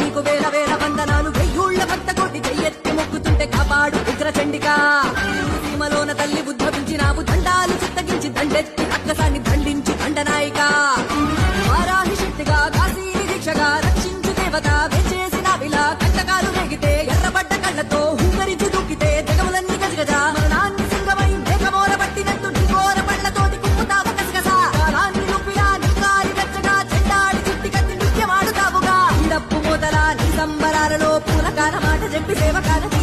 నీకు వేల వేల వందనాలు వెయ్యూళ్ళ భర్త కోటి చెయ్యెత్తి మొక్కుతుంటే కాపాడు ఉగ్ర చండికా. సీమలోన తల్లి ఉద్భవించి నావు దండాలు చిత్తగించి దండెత్తి అక్కసాన్ని దండించు దండనాయిక. వారాహి శక్తిగా కాశీ దీక్షగా రక్షించు దేవత చెప్పి సేవ కాదు.